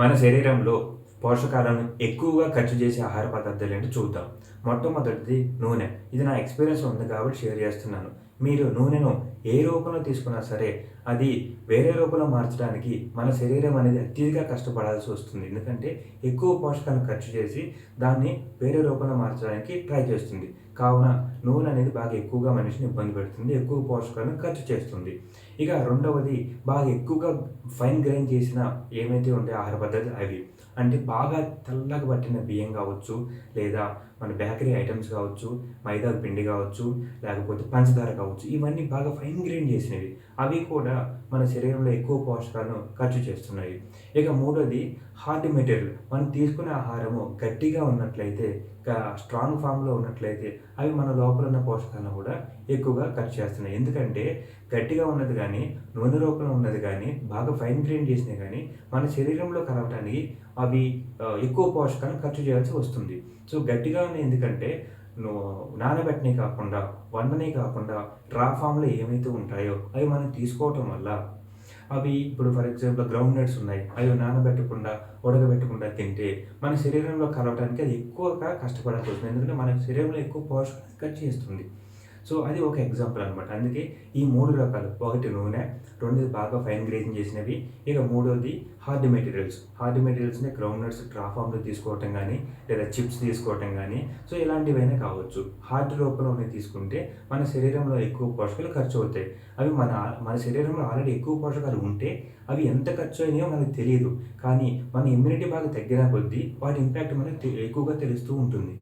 మన శరీరంలో పోషకాలను ఎక్కువగా ఖర్చు చేసే ఆహార పదార్థాలు ఏంటో చూద్దాం. మొట్టమొదటిది నూనె. ఇది నా ఎక్స్పీరియన్స్ ఉంది కాబట్టి షేర్ చేస్తున్నాను. మీరు నూనెను ఏ రూపంలో తీసుకున్నా సరే అది వేరే రూపంలో మార్చడానికి మన శరీరం అనేది అత్యధిక కష్టపడాల్సి వస్తుంది. ఎందుకంటే ఎక్కువ పోషకాలను ఖర్చు చేసి దాన్ని వేరే రూపంలో మార్చడానికి ట్రై చేస్తుంది. కావున నూనె అనేది బాగా ఎక్కువగా మనిషిని ఇబ్బంది పెడుతుంది ఎక్కువ పోషకాలను ఖర్చు చేస్తుంది. ఇక రెండవది బాగా ఎక్కువగా ఫైన్ గ్రైండ్ చేసిన ఏమైతే ఉండే ఆహార పద్ధతి అవి. అంటే బాగా తెల్లగా పట్టిన బియ్యం కావచ్చు లేదా మన బేకరీ ఐటమ్స్ కావచ్చు మైదా పిండి కావచ్చు లేకపోతే పంచదార కావచ్చు ఇవన్నీ బాగా ఫైన్ గ్రీన్ చేసినవి. అవి కూడా మన శరీరంలో ఎక్కువ పోషకాలను ఖర్చు చేస్తున్నాయి. ఇక మూడోది హార్డ్ మెటీరియల్ మనం తీసుకునే ఆహారము గట్టిగా ఉన్నట్లయితే స్ట్రాంగ్ ఫామ్లో ఉన్నట్లయితే అవి మన లోపల ఉన్న పోషకాలను కూడా ఎక్కువగా ఖర్చు చేస్తున్నాయి. ఎందుకంటే గట్టిగా ఉన్నది కానీ నూనె రూపంలో ఉన్నది కానీ బాగా ఫైన్ గ్రీన్ చేసినవి కానీ మన శరీరంలో కలవటానికి అవి ఎక్కువ పోషకాలను ఖర్చు చేయాల్సి వస్తుంది. సో గట్టిగా ఉన్నాయి ఎందుకంటే నానబెట్టనే కాకుండా వండనే కాకుండా రా ఫామ్లో ఏమైతే ఉంటాయో అవి మనం తీసుకోవటం వల్ల అవి ఇప్పుడు ఫర్ ఎగ్జాంపుల్ గ్రౌండ్ నట్స్ ఉన్నాయి అవి నానబెట్టకుండా ఉడకబెట్టకుండా తింటే మన శరీరంలో కలవడానికి అది ఎక్కువగా కష్టపడాల్సి వస్తుంది. ఎందుకంటే మన శరీరంలో ఎక్కువ పోషకంగా చేస్తుంది. సో అది ఒక ఎగ్జాంపుల్ అనమాట అందుకే ఈ మూడు రకాలు ఒకటి నూనె రెండోది బాగా ఫైన్ గ్రేజింగ్ చేసినవి ఇక మూడోది హార్డ్ మెటీరియల్స్ హార్డ్ మెటీరియల్స్ని గ్రౌండ్ నట్స్ ట్రాఫామ్లో తీసుకోవటం కానీ లేదా చిప్స్ తీసుకోవటం కానీ సో ఇలాంటివైనా కావచ్చు. హార్డ్ రూపంలో ఉన్నవి తీసుకుంటే మన శరీరంలో ఎక్కువ పోషకాలు ఖర్చు అవుతాయి. అవి మన మన శరీరంలో ఆల్రెడీ ఎక్కువ పోషకాలు ఉంటే అవి ఎంత ఖర్చు అయినాయో మనకు తెలియదు కానీ మన ఇమ్యూనిటీ బాగా తగ్గిన కొద్దీ వాటి ఇంపాక్ట్ మనకు ఎక్కువగా తెలుస్తూ ఉంటుంది.